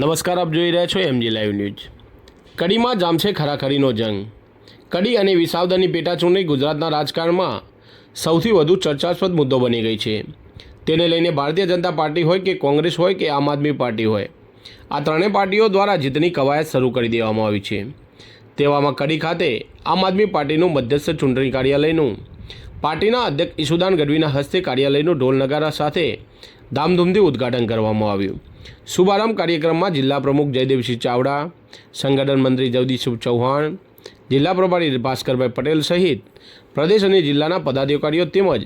નમસ્કાર, આપ જોઈ રહ્યા છો એમજી લાઈવ ન્યૂઝ કડીમાં જામશે ખરાખરીનો જંગ. કડી અને વિસાવદરની પેટાચૂંટણી ગુજરાતના રાજકારણમાં સૌથી વધુ ચર્ચાસ્પદ મુદ્દો બની ગઈ છે. તેને લઈને ભારતીય જનતા પાર્ટી હોય કે કોંગ્રેસ હોય કે આમ આદમી પાર્ટી હોય, આ ત્રણેય પાર્ટીઓ દ્વારા જીતની કવાયત શરૂ કરી દેવામાં આવી છે. તેવામાં કડી ખાતે આમ આદમી પાર્ટીનું મધ્યસ્થ ચૂંટણી કાર્યાલયનું, પાર્ટીના અધ્યક્ષ ઈશુદાન ગઢવીના હસ્તે કાર્યાલયનું ઢોલ નગારા સાથે ધામધૂમથી ઉદ્ઘાટન કરવામાં આવ્યું. શુભારંભ કાર્યક્રમમાં જિલ્લા પ્રમુખ જયદેવસિંહ ચાવડા, સંગઠન મંત્રી જગદીશસિંહ ચૌહાણ, જિલ્લા પ્રભારી ભાસ્કરભાઈ પટેલ સહિત પ્રદેશ અને જિલ્લાના પદાધિકારીઓ તેમજ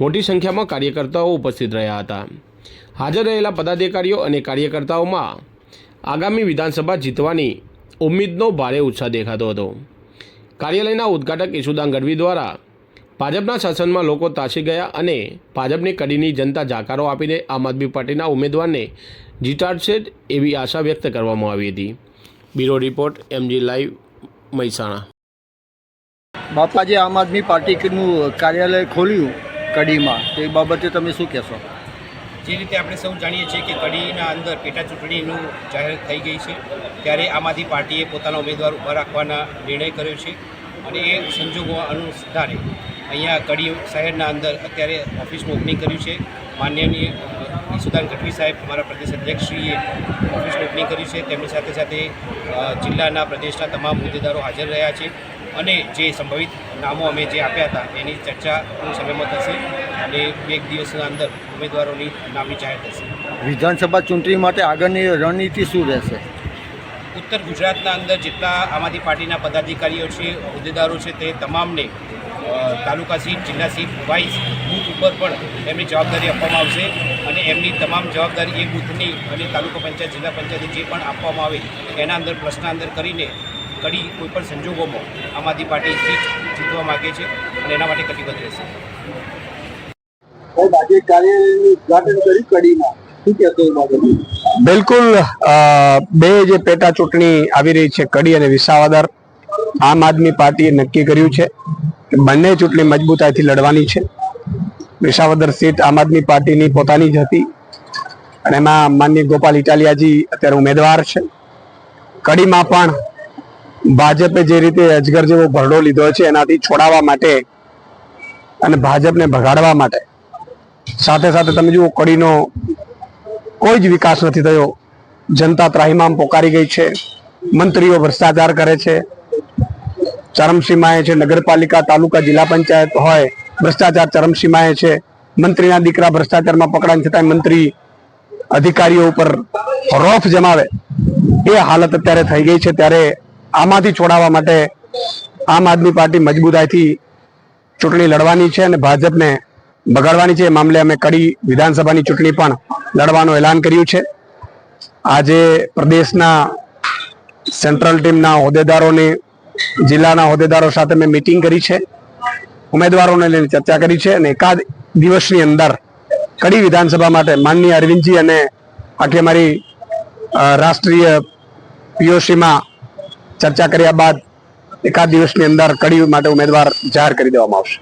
મોટી સંખ્યામાં કાર્યકર્તાઓ ઉપસ્થિત રહ્યા હતા. હાજર રહેલા પદાધિકારીઓ અને કાર્યકર્તાઓમાં આગામી વિધાનસભા જીતવાની ઉમ્મીદનો ભારે ઉત્સાહ દેખાતો હતો. કાર્યાલયના ઉદ્ઘાટક ઈશુદાન ગઢવી દ્વારા ભાજપના શાસનમાં લોકો તાશી ગયા અને ભાજપની કડીની જનતા જાકારો આપીને આમ આદમી પાર્ટીના ઉમેદવારને જીતાડશે એવી આશા વ્યક્ત કરવામાં આવી હતી. Bureau report MG live Mehsana. બાપાજી Aam Aadmi પાર્ટીનું કાર્યાલય ખોલ્યું કડીમાં તે બાબતે તમે શું કહેશો? જે રીતે આપણે સૌ જાણીએ છીએ કે કડીના અંદર પેટા ચૂંટણીનું જાહેર થઈ ગઈ છે ત્યારે આમ આદમી પાર્ટીએ પોતાના ઉમેદવાર ઊભા રાખવાના નિર્ણય કર્યો છે અને એ સંજોગો અનુસારે અહીંયા કડી શહેરના અંદર અત્યારે ઓફિસનું ઓપનિંગ કર્યું છે. માનનીય ઈસુદાન ગઢવી સાહેબ અમારા પ્રદેશ અધ્યક્ષશ્રીએ ઓફિસનું ઓપનિંગ કર્યું છે. તેમની સાથે સાથે જિલ્લાના પ્રદેશના તમામ હોદ્દેદારો હાજર રહ્યા છે અને જે સંભવિત નામો અમે જે આપ્યા હતા એની ચર્ચા ટૂંક સમયમાં થશે અને બે એક દિવસના અંદર ઉમેદવારોની નામની જાહેર થશે. વિધાનસભા ચૂંટણી માટે આગળની રણનીતિ શું રહેશે? ઉત્તર ગુજરાતના અંદર જેટલા આમ આદમી પાર્ટીના પદાધિકારીઓ છે હોદ્દેદારો છે તે તમામને તાલુકા સીટ જિલ્લા સીટ વાઇઝ બૂથ ઉપર પણ એમની જવાબદારી આપવામાં આવશે અને એમની તમામ જવાબદારી એ બૂથની અને તાલુકા પંચાયત જિલ્લા પંચાયત જે પણ આપવામાં આવે એના અંદર પ્રશ્ન અંદર કરીને કડી કોઈપણ સંજોગોમાં આમ આદમી પાર્ટી સીટ જીતવા માગે છે અને એના માટે કટિબદ્ધ રહેશે. આજે કાર્યાલયનું ઉદઘાટન કર્યું કડીમાં. બિલકુલ બે જે પેટા ચૂંટણી આવી રહી છે કડી અને વિસાવદર આમ આદમી પાર્ટીએ નક્કી કર્યું છે કે બંને ચૂંટણી મજબૂતાઈથી લડવાની છે. વિસાવદર સીટ આમ આદમી પાર્ટીની પોતાની જ હતી અને એમાં માનનીય ગોપાલ ઇટાલિયાજી અત્યારે ઉમેદવાર છે. કડીમાં પણ ભાજપે જે રીતે અજગર જેવો ભરડો લીધો છે એનાથી છોડાવવા માટે અને ભાજપને ભગાડવા માટે. સાથે સાથે તમે જુઓ કડીનો કોઈ જ વિકાસ નથી થયો. જનતા ત્રાહિમામ પોકારી ગઈ છે. મંત્રીઓ ભ્રષ્ટાચાર કરે છે. ચરમસીમાએ છે, નગરપાલિકા, તાલુકા, જિલ્લા પંચાયત હોય, ભ્રષ્ટાચાર ચરમસીમાએ છે. મંત્રીના દીકરા ભ્રષ્ટાચારમાં પકડાઈ છતાં મંત્રી અધિકારીઓ ઉપર રોફ જમાવે. એ હાલત અત્યારે થઈ ગઈ છે. ત્યારે આમાંથી છોડાવવા માટે આમ આદમી પાર્ટી મજબૂતાઈથી ચૂંટણી લડવાની છે અને ભાજપને બગાડવાની છે. એ મામલે અમે કડી વિધાનસભાની ચૂંટણી પણ લડવાનું એલાન કર્યું છે. આજે પ્રદેશના સેન્ટ્રલ ટીમના હોદ્દેદારોની જિલ્લાના હોદ્દેદારો સાથે મેં મિટિંગ કરી છે. ઉમેદવારોને લઈને ચર્ચા કરી છે અને એકાદ દિવસની અંદર કડી વિધાનસભા માટે માનનીય અરવિંદજી અને આખી અમારી રાષ્ટ્રીય પીઓસીમાં ચર્ચા કર્યા બાદ એકાદ દિવસની અંદર કડી માટે ઉમેદવાર જાહેર કરી દેવામાં આવશે.